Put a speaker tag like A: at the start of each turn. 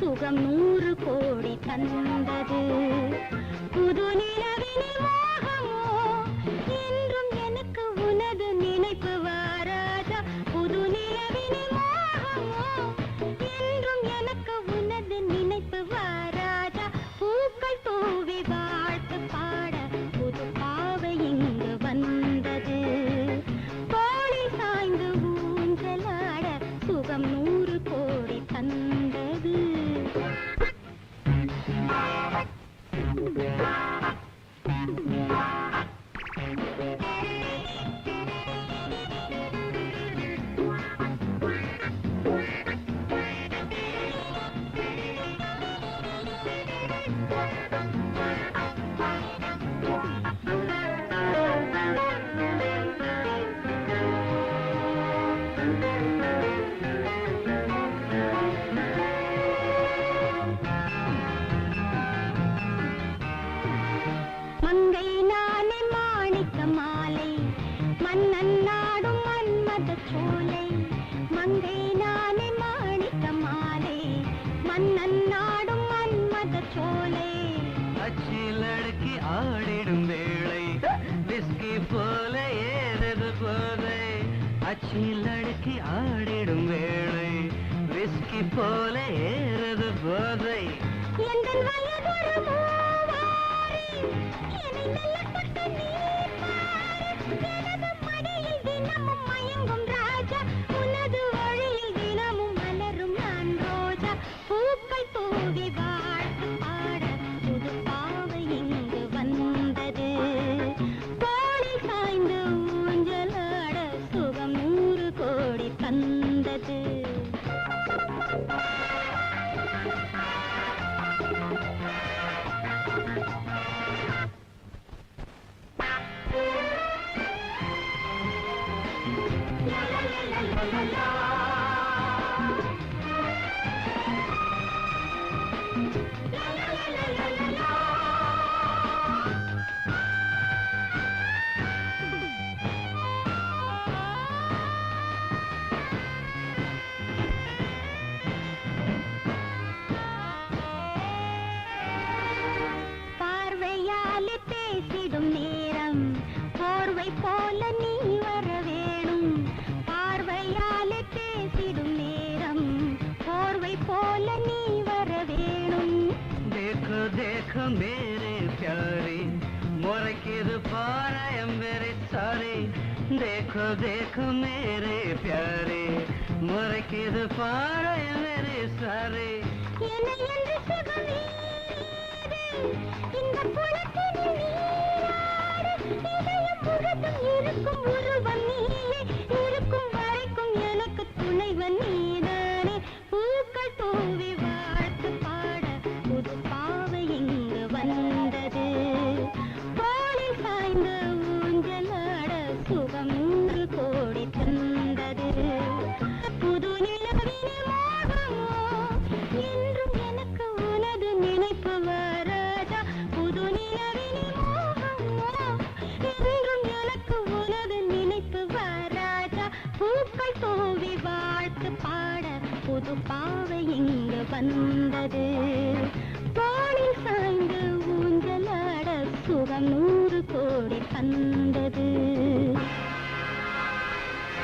A: சுகம் நூறு கோடி தந்தது. புது நிலவினில் என்றும் எனக்கு உனது நினைப்பு வாராதா? புது நிலவினில் மோகமோ? என்றும் எனக்கு உனது நினைப்பு வாராதா? பூக்கள் தூவி வாழ்த்து பாட புது பாவை இங்கு வந்தது. கோழி சாய்ந்து ஊஞ்சலாட சுகம் நூறு கோடி
B: அச்சி லடுக்கி ஆடிடும் வேளை. விஸ்கி போல ஏறது போதை.
A: எந்தன் வயதொரு மூவாரி, என்னை la la la la.
B: देखो मेरे प्यारे मुरकिद पारायम मेरे सारे देखो देखो मेरे प्यारे मुरकिद पारायम मेरे सारे
A: என்னை என்று சுகம் நீரேது, இந்த குளத்தினில் நீராடு, இதயம் முழுதும் இருக்கும் உருவம் நீயே, பாட புது பாவை இங்கு வந்தது.